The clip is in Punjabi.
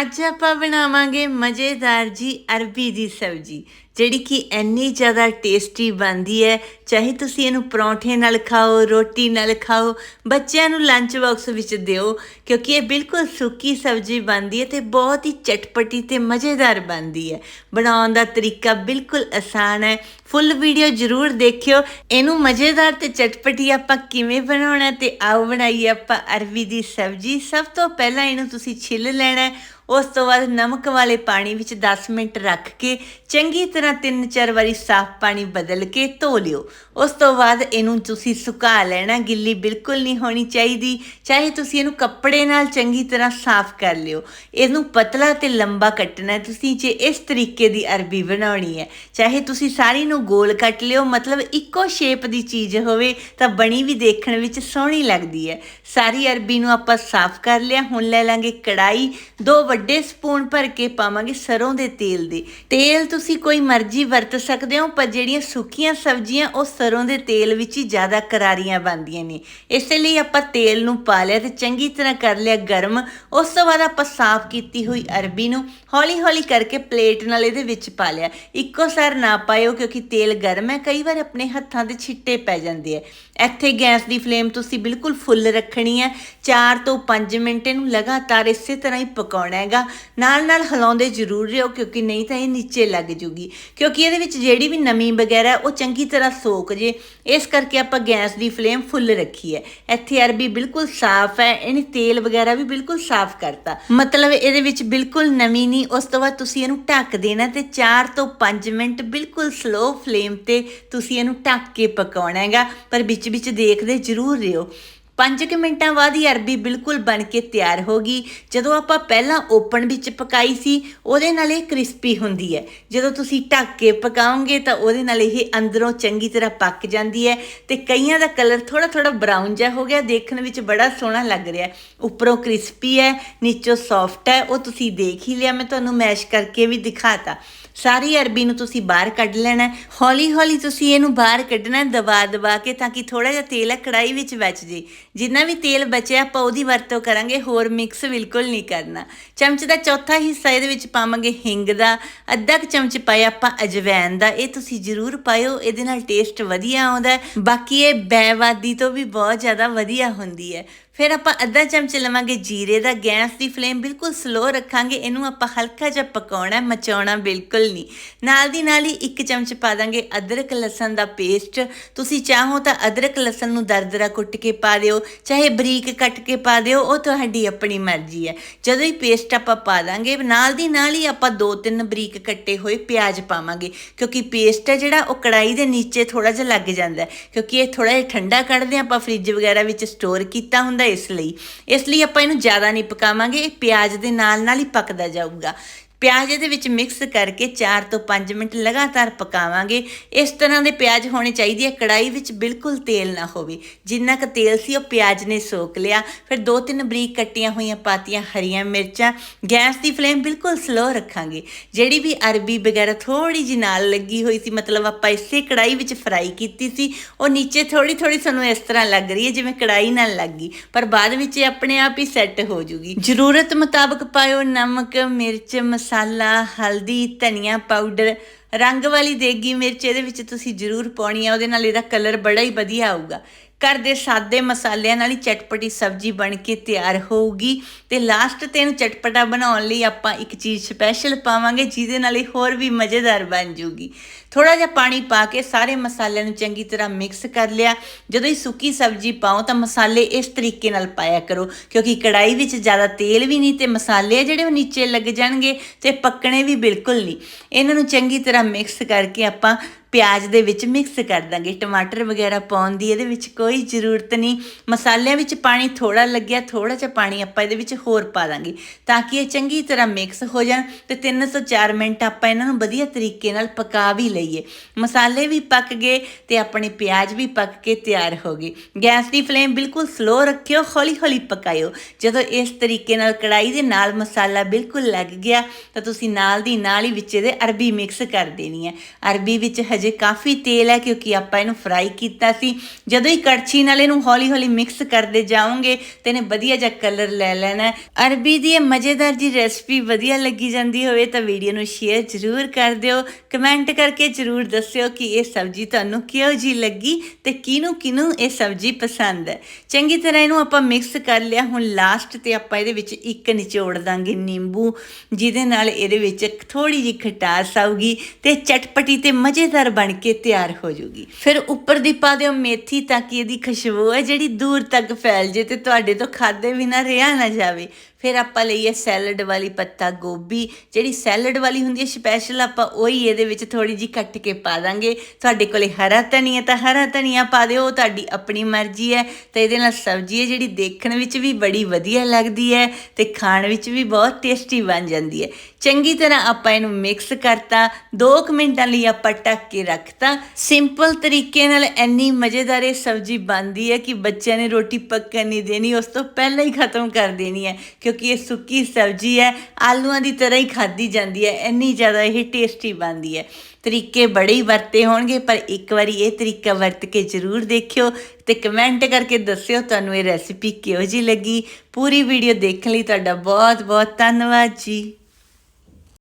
ਅੱਜ ਆਪਾਂ ਬਣਾਵਾਂਗੇ ਮਜ਼ੇਦਾਰ ਜੀ ਅਰਬੀ ਦੀ ਸਬਜ਼ੀ। ਜਿਹੜੀ ਕਿ ਇੰਨੀ ਜ਼ਿਆਦਾ ਟੇਸਟੀ ਬਣਦੀ ਹੈ, ਚਾਹੇ ਤੁਸੀਂ ਇਹਨੂੰ ਪਰੌਂਠੇ ਨਾਲ ਖਾਓ, ਰੋਟੀ ਨਾਲ ਖਾਓ, ਬੱਚਿਆਂ ਨੂੰ ਲੰਚ ਬਾਕਸ ਵਿੱਚ ਦਿਓ, ਕਿਉਂਕਿ ਇਹ ਬਿਲਕੁਲ ਸੁੱਕੀ ਸਬਜ਼ੀ ਬਣਦੀ ਹੈ ਤੇ ਬਹੁਤ ਹੀ ਚਟਪਟੀ ਤੇ ਮਜ਼ੇਦਾਰ ਬਣਦੀ ਹੈ। ਬਣਾਉਣ ਦਾ ਤਰੀਕਾ ਬਿਲਕੁਲ ਆਸਾਨ ਹੈ। ਫੁੱਲ ਵੀਡੀਓ ਜ਼ਰੂਰ ਦੇਖਿਓ। ਇਹਨੂੰ ਮਜ਼ੇਦਾਰ ਤੇ ਚਟਪਟੀ ਆਪਾਂ ਕਿਵੇਂ ਬਣਾਉਣਾ ਤੇ ਆਓ ਬਣਾਈਏ ਆਪਾਂ ਅਰਬੀ ਦੀ ਸਬਜ਼ੀ। ਸਭ ਤੋਂ ਪਹਿਲਾਂ ਇਹਨੂੰ ਤੁਸੀਂ ਛਿੱਲ ਲੈਣਾ ਉਸ ਤੋਂ ਬਾਅਦ ਨਮਕ ਵਾਲੇ ਪਾਣੀ ਵਿੱਚ 10 ਮਿੰਟ ਰੱਖ ਕੇ ਚੰਗੀ ਤਰ੍ਹਾਂ 3-4 ਵਾਰੀ ਸਾਫ਼ ਪਾਣੀ ਬਦਲ ਕੇ ਧੋ ਲਿਓ। ਉਸ ਤੋਂ ਬਾਅਦ ਇਹਨੂੰ ਤੁਸੀਂ ਸੁਕਾ ਲੈਣਾ। ਗਿੱਲੀ ਬਿਲਕੁਲ ਨਹੀਂ ਹੋਣੀ ਚਾਹੀਦੀ। ਚਾਹੇ ਤੁਸੀਂ ਇਹਨੂੰ ਕੱਪੜੇ ਨਾਲ ਚੰਗੀ ਤਰ੍ਹਾਂ ਸਾਫ਼ ਕਰ ਲਿਓ। ਇਹਨੂੰ ਪਤਲਾ ਤੇ ਲੰਬਾ ਕੱਟਣਾ ਤੁਸੀਂ ਜੇ ਇਸ ਤਰੀਕੇ ਦੀ ਅਰਬੀ ਬਣਾਉਣੀ ਹੈ। ਚਾਹੇ ਤੁਸੀਂ ਸਾਰੀ ਨੂੰ ਗੋਲ ਕੱਟ ਲਿਓ। ਮਤਲਬ ਇੱਕੋ ਸ਼ੇਪ ਦੀ ਚੀਜ਼ ਹੋਵੇ ਤਾਂ ਬਣੀ ਵੀ ਦੇਖਣ ਵਿੱਚ ਸੋਹਣੀ ਲੱਗਦੀ ਹੈ। ਸਾਰੀ ਅਰਬੀ ਨੂੰ ਆਪਾਂ ਸਾਫ਼ ਕਰ ਲਿਆ। ਹੁਣ ਲੈ ਲਾਂਗੇ ਕੜਾਈ ਦੋ ਵੱਡੇ ਸਪੂਨ ਭਰ ਕੇ ਪਾਵਾਂਗੇ ਸਰੋਂ ਦੇ ਤੇਲ ਦੇ। ਤੇਲ ਤੁਸੀਂ ਕੋਈ ਮਰਜ਼ੀ ਵਰਤ ਸਕਦੇ ਹੋ, ਪਰ ਜਿਹੜੀਆਂ ਸੁੱਕੀਆਂ ਸਬਜ਼ੀਆਂ ਉਹ ਸਰੋਂ ਦੇ ਤੇਲ ਵਿੱਚ ਹੀ ਜ਼ਿਆਦਾ ਕਰਾਰੀਆਂ ਬਣਦੀਆਂ ਨੇ। ਇਸੇ ਲਈ ਆਪਾਂ ਤੇਲ ਨੂੰ ਪਾ ਲਿਆ ਤੇ ਚੰਗੀ ਤਰ੍ਹਾਂ ਕਰ ਲਿਆ ਗਰਮ। ਉਸ ਤੋਂ ਬਾਅਦ ਆਪਾਂ ਸਾਫ਼ ਕੀਤੀ ਹੋਈ ਅਰਬੀ ਨੂੰ ਹੌਲੀ ਹੌਲੀ ਕਰਕੇ ਪਲੇਟ ਨਾਲ ਇਹਦੇ ਵਿੱਚ ਪਾ ਲਿਆ। ਇੱਕੋ ਸਾਰ ਨਾ ਪਾਇਓ ਕਿਉਂਕਿ ਤੇਲ ਗਰਮ ਹੈ, ਕਈ ਵਾਰ ਆਪਣੇ ਹੱਥਾਂ ਦੇ ਛਿੱਟੇ ਪੈ ਜਾਂਦੇ ਆ। ਇੱਥੇ ਗੈਸ ਦੀ ਫਲੇਮ ਤੁਸੀਂ ਬਿਲਕੁਲ ਫੁੱਲ ਰੱਖਣੀ ਹੈ। 4 ਤੋਂ 5 ਮਿੰਟ ਇਹਨੂੰ ਲਗਾਤਾਰ ਇਸੇ ਤਰ੍ਹਾਂ ਹੀ ਪਕਾਉਣਾ ਹੈਗਾ। ਨਾਲ ਨਾਲ ਹਿਲਾਉਂਦੇ ਜ਼ਰੂਰ ਰਹੋ ਕਿਉਂਕਿ ਨਹੀਂ ਤਾਂ ਇਹ ਨੀਚੇ ਲੱਗ ਜੂਗੀ। ਕਿਉਂਕਿ ਇਹਦੇ ਵਿੱਚ ਜਿਹੜੀ ਵੀ ਨਮੀ ਵਗੈਰਾ, ਉਹ ਚੰਗੀ ਤਰ੍ਹਾਂ ਸੋਕ ਜੇ। ਇਸ ਕਰਕੇ ਆਪਾਂ ਗੈਸ ਦੀ ਫਲੇਮ ਫੁੱਲ ਰੱਖੀ ਹੈ। ਇੱਥੇ ਅਰਬੀ ਬਿਲਕੁਲ ਸਾਫ਼ ਹੈ, ਇਹਨੇ ਤੇਲ ਵਗੈਰਾ ਵੀ ਬਿਲਕੁਲ ਸਾਫ਼ ਕਰਤਾ। ਮਤਲਬ ਇਹਦੇ ਵਿੱਚ ਬਿਲਕੁਲ ਨਮੀ ਨਹੀਂ, ਉਸ ਤੋਂ ਬਾਅਦ ਤੁਸੀਂ ਇਹਨੂੰ ਢੱਕ ਦੇਣਾ ਤੇ 4 ਤੋਂ 5 ਮਿੰਟ ਬਿਲਕੁਲ ਸਲੋ ਫਲੇਮ ਤੇ ਤੁਸੀਂ ਇਹਨੂੰ ਢੱਕ ਕੇ ਪਕਾਉਣਾ ਹੈਗਾ। ਪਰ ਵਿੱਚ ਵਿੱਚ ਦੇਖਦੇ ਜ਼ਰੂਰ ਰਹੋ 5 ਮਿੰਟਾਂ ਬਾਅਦ ਹੀ ਅਰਬੀ ਬਿਲਕੁਲ ਬਣ ਕੇ ਤਿਆਰ ਹੋ ਗਈ। ਜਦੋਂ ਆਪਾਂ ਪਹਿਲਾਂ ਓਪਨ ਵਿੱਚ ਪਕਾਈ ਸੀ, ਉਹਦੇ ਨਾਲ ਇਹ ਕ੍ਰਿਸਪੀ ਹੁੰਦੀ ਹੈ। ਜਦੋਂ ਤੁਸੀਂ ਢੱਕ ਕੇ ਪਕਾਓਗੇ ਤਾਂ ਉਹਦੇ ਨਾਲ ਇਹ ਅੰਦਰੋਂ ਚੰਗੀ ਤਰ੍ਹਾਂ ਪੱਕ ਜਾਂਦੀ ਹੈ ਤੇ ਕਈਆਂ ਦਾ ਕਲਰ ਥੋੜਾ ਥੋੜਾ ਬਰਾਊਨ ਜਿਹਾ ਹੋ ਗਿਆ। ਦੇਖਣ ਵਿੱਚ ਬੜਾ ਸੋਹਣਾ ਲੱਗ ਰਿਹਾ ਉੱਪਰੋਂ ਕ੍ਰਿਸਪੀ ਹੈ, ਨੀਚੋਂ ਸੌਫਟ ਹੈ, ਉਹ ਤੁਸੀਂ ਦੇਖ ਹੀ ਲਿਆ। ਮੈਂ ਤੁਹਾਨੂੰ ਮੈਸ਼ ਕਰਕੇ ਵੀ ਦਿਖਾਤਾ। ਸਾਰੀ ਅਰਬੀ ਨੂੰ ਤੁਸੀਂ ਬਾਹਰ ਕੱਢ ਲੈਣਾ ਹੌਲੀ ਹੌਲੀ ਤੁਸੀਂ ਇਹਨੂੰ ਬਾਹਰ ਕੱਢਣਾ ਦਬਾ ਦਬਾ ਕੇ ਤਾਂ ਕਿ ਥੋੜਾ ਜਿਹਾ ਤੇਲ ਹੈ ਕੜਾਈ ਵਿੱਚ ਬਚ ਜੇ। ਜਿੰਨਾ ਵੀ ਤੇਲ ਬਚਿਆ, ਆਪਾਂ ਉਹਦੀ ਵਰਤੋਂ ਕਰਾਂਗੇ, ਹੋਰ ਮਿਕਸ ਬਿਲਕੁਲ ਨਹੀਂ ਕਰਨਾ। ਚਮਚ ਦਾ ਚੌਥਾ ਹਿੱਸਾ ਇਹਦੇ ਵਿੱਚ ਪਾਵਾਂਗੇ ਹਿੰਗ ਦਾ। ਅੱਧਾ ਕੁ ਚਮਚ ਪਾਇਆ ਆਪਾਂ ਅਜਵੈਨ ਦਾ। ਇਹ ਤੁਸੀਂ ਜ਼ਰੂਰ ਪਾਇਓ, ਇਹਦੇ ਨਾਲ ਟੇਸਟ ਵਧੀਆ ਆਉਂਦਾ ਬਾਕੀ ਇਹ ਬੈਵਾਦੀ ਤੋਂ ਵੀ ਬਹੁਤ ਜ਼ਿਆਦਾ ਵਧੀਆ ਹੁੰਦੀ ਹੈ। ਫਿਰ ਆਪਾਂ ਅੱਧਾ ਚਮਚ ਲਵਾਂਗੇ ਜੀਰੇ ਦਾ ਗੈਸ ਦੀ ਫਲੇਮ, ਬਿਲਕੁਲ ਸਲੋ ਰੱਖਾਂਗੇ। ਇਹਨੂੰ ਆਪਾਂ ਹਲਕਾ ਜਿਹਾ ਪਕਾਉਣਾ, ਮਚਾਉਣਾ ਬਿਲਕੁਲ ਨਹੀਂ। ਨਾਲ ਦੀ ਨਾਲ ਹੀ ਇੱਕ ਚਮਚ ਪਾ ਦਾਂਗੇ ਅਦਰਕ ਲਸਣ ਦਾ ਪੇਸਟ ਤੁਸੀਂ ਚਾਹੋ ਤਾਂ ਅਦਰਕ ਲਸਣ ਨੂੰ ਦਰਦਰਾ ਕੁੱਟ ਕੇ ਪਾ ਦਿਓ, ਚਾਹੇ ਬਰੀਕ ਕੱਟ ਕੇ ਪਾ ਦਿਓ, ਉਹ ਤੁਹਾਡੀ ਆਪਣੀ ਮਰਜ਼ੀ ਹੈ। ਜਦੋਂ ਹੀ ਪੇਸਟ ਆਪਾਂ ਪਾ ਦਾਂਗੇ, ਨਾਲ ਦੀ ਨਾਲ ਹੀ ਆਪਾਂ ਦੋ ਤਿੰਨ ਬਰੀਕ ਕੱਟੇ ਹੋਏ ਪਿਆਜ਼ ਪਾਵਾਂਗੇ, ਕਿਉਂਕਿ ਪੇਸਟ ਹੈ ਜਿਹੜਾ, ਉਹ ਕੜਾਈ ਦੇ ਨੀਚੇ ਥੋੜਾ ਜਿਹਾ ਲੱਗ ਜਾਂਦਾ ਕਿਉਂਕਿ ਇਹ ਥੋੜਾ ਜਿਹਾ ਠੰਡਾ ਕੱਢਦੇ ਹਾਂ, ਆਪਾਂ ਫ੍ਰਿਜ ਵਗੈਰਾ ਵਿੱਚ ਸਟੋਰ ਕੀਤਾ ਹੁੰਦਾ ਇਸ ਲਈ। ਇਸ ਲਈ ਆਪਾਂ ਇਹਨੂੰ ਜ਼ਿਆਦਾ ਨਹੀਂ ਪਕਾਵਾਂਗੇ। ਇਹ ਪਿਆਜ਼ ਦੇ ਨਾਲ ਨਾਲ ਹੀ ਪੱਕਦਾ ਜਾਊਗਾ। ਪਿਆਜ਼ ਇਹਦੇ ਵਿੱਚ ਮਿਕਸ ਕਰਕੇ 4 ਤੋਂ 5 ਮਿੰਟ ਲਗਾਤਾਰ ਪਕਾਵਾਂਗੇ। ਇਸ ਤਰ੍ਹਾਂ ਦੇ ਪਿਆਜ਼ ਹੋਣੇ ਚਾਹੀਦੇ ਆ। ਕੜਾਈ ਵਿੱਚ ਬਿਲਕੁਲ ਤੇਲ ਨਾ ਹੋਵੇ। ਜਿੰਨਾ ਕੁ ਤੇਲ ਸੀ ਉਹ ਪਿਆਜ਼ ਨੇ ਸੋਕ ਲਿਆ। ਫਿਰ ਦੋ ਤਿੰਨ ਬਰੀਕ ਕੱਟੀਆਂ ਹੋਈਆਂ ਪਾਤੀਆਂ ਹਰੀਆਂ ਮਿਰਚਾਂ। ਗੈਸ ਦੀ ਫਲੇਮ ਬਿਲਕੁਲ ਸਲੋ ਰੱਖਾਂਗੇ। ਜਿਹੜੀ ਵੀ ਅਰਬੀ ਵਗੈਰਾ ਥੋੜੀ ਜਿਹੀ ਨਾਲ ਲੱਗੀ ਹੋਈ ਸੀ, ਮਤਲਬ ਆਪਾਂ ਇਸੇ ਕੜਾਈ ਵਿੱਚ ਫਰਾਈ ਕੀਤੀ ਸੀ, ਉਹ ਨੀਚੇ ਥੋੜੀ ਥੋੜੀ ਸਾਨੂੰ ਇਸ ਤਰ੍ਹਾਂ ਲੱਗ ਰਹੀ ਹੈ, ਜਿਵੇਂ ਕੜਾਈ ਨਾਲ ਲੱਗ। ਗਈ ਪਰ ਬਾਅਦ ਵਿੱਚ ਇਹ ਆਪਣੇ ਆਪ ਹੀ ਸੈੱਟ ਹੋ ਜੂਗੀ। ਜ਼ਰੂਰਤ ਮੁਤਾਬਕ ਪਾਇਓ ਨਮਕ, ਮਿਰਚ ਮਸ ਮਸਾਲਾ, ਹਲਦੀ, ਧਨੀਆ ਪਾਊਡਰ ਰੰਗ ਵਾਲੀ ਦੇਗੀ ਮਿਰਚ, ਇਹਦੇ ਵਿੱਚ ਤੁਸੀਂ ਜ਼ਰੂਰ ਪਾਉਣੀ ਆ, ਉਹਦੇ ਨਾਲ ਇਹਦਾ ਕਲਰ ਬੜਾ ਹੀ ਵਧੀਆ ਆਊਗਾ। ਘਰ ਦੇ ਸਾਦੇ ਮਸਾਲਿਆਂ ਨਾਲ ਹੀ ਚਟਪਟੀ ਸਬਜ਼ੀ ਬਣ ਕੇ ਤਿਆਰ ਹੋਊਗੀ। ਤੇ ਲਾਸਟ ਤੇ ਇਹਨੂੰ ਚਟਪਟਾ ਬਣਾਉਣ ਲਈ ਆਪਾਂ ਇੱਕ ਚੀਜ਼ ਸਪੈਸ਼ਲ ਪਾਵਾਂਗੇ, ਜਿਹਦੇ ਨਾਲ ਇਹ ਹੋਰ ਵੀ ਮਜ਼ੇਦਾਰ ਬਣ ਜੂਗੀ। ਥੋੜਾ ਜਿਹਾ ਪਾਣੀ ਪਾ ਕੇ ਸਾਰੇ ਮਸਾਲਿਆਂ ਨੂੰ ਚੰਗੀ ਤਰ੍ਹਾਂ ਮਿਕਸ ਕਰ ਲਿਆ। ਜਦੋਂ ਹੀ ਸੁੱਕੀ ਸਬਜ਼ੀ ਪਾਓ ਤਾਂ ਮਸਾਲੇ ਇਸ ਤਰੀਕੇ ਨਾਲ ਪਾਇਆ ਕਰੋ, ਕਿਉਂਕਿ ਕੜਾਈ ਵਿੱਚ ਜ਼ਿਆਦਾ ਤੇਲ ਵੀ ਨਹੀਂ ਤੇ ਮਸਾਲੇ ਜਿਹੜੇ ਉਹ ਨੀਚੇ ਲੱਗ ਜਾਣਗੇ ਤੇ ਪੱਕਣੇ ਵੀ ਬਿਲਕੁਲ ਨਹੀਂ। ਇਹਨਾਂ ਨੂੰ ਚੰਗੀ ਤਰ੍ਹਾਂ ਮਿਕਸ ਕਰਕੇ ਆਪਾਂ ਪਿਆਜ਼ ਦੇ ਵਿੱਚ ਮਿਕਸ ਕਰ ਦਾਂਗੇ। ਟਮਾਟਰ ਵਗੈਰਾ ਪਾਉਣ ਦੀ ਇਹਦੇ ਵਿੱਚ ਕੋਈ ਜ਼ਰੂਰਤ ਨਹੀਂ। ਮਸਾਲਿਆਂ ਵਿੱਚ ਪਾਣੀ ਥੋੜਾ ਲੱਗਿਆ ਥੋੜਾ ਜਿਹਾ ਪਾਣੀ ਆਪਾਂ ਇਹਦੇ ਵਿੱਚ ਹੋਰ ਪਾ ਦਾਂਗੇ ਤਾਂ ਕਿ ਇਹ ਚੰਗੀ ਤਰ੍ਹਾਂ ਮਿਕਸ ਹੋ ਜਾਣ ਤੇ 3 ਤੋਂ 4 ਮਿੰਟ ਆਪਾਂ ਇਹਨਾਂ ਨੂੰ ਵਧੀਆ ਤਰੀਕੇ ਨਾਲ ਪਕਾ ਵੀ ਲਈਏ। ਮਸਾਲੇ ਵੀ ਪੱਕ ਗਏ ਤੇ ਆਪਣੇ ਪਿਆਜ਼ ਵੀ ਪੱਕ ਕੇ ਤਿਆਰ ਹੋ ਗਏ। ਗੈਸ ਦੀ ਫਲੇਮ ਬਿਲਕੁਲ ਸਲੋ ਰੱਖਿਓ ਹੌਲੀ ਹੌਲੀ ਪਕਾਇਓ। ਜਦੋਂ ਇਸ ਤਰੀਕੇ ਨਾਲ ਕੜਾਈ ਦੇ ਨਾਲ ਮਸਾਲਾ ਬਿਲਕੁਲ ਲੱਗ ਗਿਆ ਤਾਂ ਤੁਸੀਂ ਨਾਲ ਦੀ ਨਾਲ ਹੀ ਵਿੱਚ ਇਹਦੇ ਅਰਬੀ ਮਿਕਸ ਕਰ ਦੇਣੀ ਹੈ। ਅਰਬੀ ਵਿੱਚ ਹਜੇ ਕਾਫੀ ਤੇਲ ਹੈ ਕਿਉਂਕਿ ਆਪਾਂ ਇਹਨੂੰ ਫਰਾਈ ਕੀਤਾ ਸੀ। ਜਦੋਂ ਹੀ ਕੜਛੀ ਨਾਲ ਇਹਨੂੰ ਹੌਲੀ-ਹੌਲੀ ਮਿਕਸ ਕਰਦੇ ਜਾਓਗੇ ਤੇ ਇਹਨੇ ਵਧੀਆ ਜਿਹਾ ਕਲਰ ਲੈ ਲੈਣਾ ਅਰਬੀ ਦੀ ਇਹ ਮਜ਼ੇਦਾਰ ਜੀ ਰੈਸਪੀ ਵਧੀਆ ਲੱਗੀ ਜਾਂਦੀ ਹੋਵੇ ਤਾਂ ਵੀਡੀਓ ਨੂੰ ਸ਼ੇਅਰ ਜ਼ਰੂਰ ਕਰ ਦਿਓ। ਕਮੈਂਟ ਕਰਕੇ ਜ਼ਰੂਰ ਦੱਸਿਓ ਕਿ ਇਹ ਸਬਜ਼ੀ ਤੁਹਾਨੂੰ ਕਿਹੋ ਜੀ ਲੱਗੀ ਤੇ ਕਿਹਨੂੰ ਕਿਹਨੂੰ ਇਹ ਸਬਜ਼ੀ ਪਸੰਦ ਹੈ। ਚੰਗੀ ਤਰ੍ਹਾਂ ਇਹਨੂੰ ਆਪਾਂ ਮਿਕਸ ਕਰ ਲਿਆ। ਹੁਣ ਲਾਸਟ ਤੇ ਆਪਾਂ ਇਹਦੇ ਵਿੱਚ ਇੱਕ ਨਿਚੋੜ ਦਾਂਗੇ ਨਿੰਬੂ, ਜਿਹਦੇ ਨਾਲ ਇਹਦੇ ਵਿੱਚ ਥੋੜੀ ਜਿਹੀ ਖਟਾਸ ਆਊਗੀ ਤੇ ਚਟਪਟੀ ਤੇ ਮਜ਼ੇਦਾਰ ਬਣ ਕੇ ਤਿਆਰ ਹੋ ਜਾਊਗੀ ਫਿਰ ਉੱਪਰ ਦੀ ਪਾ ਦਿਓ ਮੇਥੀ ਤਾਂ ਕਿ ਇਹਦੀ ਖੁਸ਼ਬੂ ਹੈ ਜਿਹੜੀ ਦੂਰ ਤੱਕ ਫੈਲ ਜੇ ਤੇ ਤੁਹਾਡੇ ਤੋਂ ਖਾਦੇ ਨਾ ਰਿਹਾ ਨਾ ਜਾਵੇ। ਫਿਰ ਆਪਾਂ ਲਈਏ ਸੈਲਡ ਵਾਲੀ ਪੱਤਾ ਗੋਭੀ, ਜਿਹੜੀ ਸੈਲਡ ਵਾਲੀ ਹੁੰਦੀ ਹੈ ਸਪੈਸ਼ਲ ਆਪਾਂ ਉਹੀ ਇਹਦੇ ਵਿੱਚ ਥੋੜੀ ਜੀ ਕੱਟ ਕੇ ਪਾ ਦਾਂਗੇ। ਤੁਹਾਡੇ ਕੋਲੇ ਹਰਾ ਧਨੀਆ ਤਾਂ ਹਰਾ ਧਨੀਆ ਪਾ ਦਿਓ, ਉਹ ਤੁਹਾਡੀ ਆਪਣੀ ਮਰਜ਼ੀ ਹੈ। ਤੇ ਇਹਦੇ ਨਾਲ ਸਬਜ਼ੀ ਹੈ ਜਿਹੜੀ ਦੇਖਣ ਵਿੱਚ ਵੀ ਬੜੀ ਵਧੀਆ ਲੱਗਦੀ ਹੈ ਤੇ ਖਾਣ ਵਿੱਚ ਵੀ ਬਹੁਤ ਟੇਸਟੀ ਬਣ ਜਾਂਦੀ ਹੈ। ਚੰਗੀ ਤਰ੍ਹਾਂ ਆਪਾਂ ਇਹਨੂੰ ਮਿਕਸ ਕਰਤਾ 2 ਮਿੰਟਾਂ ਲਈ ਆਪਾਂ ਢੱਕ ਕੇ ਰੱਖਤਾ। ਸਿੰਪਲ ਤਰੀਕੇ ਨਾਲ ਇੰਨੀ ਮਜ਼ੇਦਾਰ ਇਹ ਸਬਜ਼ੀ ਬਣਦੀ ਹੈ ਕਿ ਬੱਚਿਆਂ ਨੇ ਰੋਟੀ ਪੱਕਣ ਨਹੀਂ ਦੇਣੀ, ਉਸ ਤੋਂ ਪਹਿਲਾਂ ਹੀ ਖਤਮ ਕਰ ਦੇਣੀ ਹੈ। ਕਿਉਂਕਿ ਇਹ ਸੁੱਕੀ ਸਬਜ਼ੀ ਹੈ, ਆਲੂਆਂ ਦੀ ਤਰ੍ਹਾਂ ਹੀ ਖਾਦੀ ਜਾਂਦੀ ਹੈ, ਇੰਨੀ ਜ਼ਿਆਦਾ ਇਹ ਟੇਸਟੀ ਬਣਦੀ ਹੈ। ਤਰੀਕੇ ਬੜੇ ਹੀ ਵਰਤੇ ਹੋਣਗੇ, ਪਰ ਇੱਕ ਵਾਰੀ ਇਹ ਤਰੀਕਾ ਵਰਤ ਕੇ ਜ਼ਰੂਰ ਦੇਖਿਓ ਤੇ ਕਮੈਂਟ ਕਰਕੇ ਦੱਸਿਓ ਤੁਹਾਨੂੰ ਇਹ ਰੈਸਿਪੀ ਕਿਹੋ ਜੀ ਲੱਗੀ। ਪੂਰੀ ਵੀਡੀਓ ਦੇਖਣ ਲਈ ਤੁਹਾਡਾ ਬਹੁਤ ਬਹੁਤ ਧੰਨਵਾਦ ਜੀ।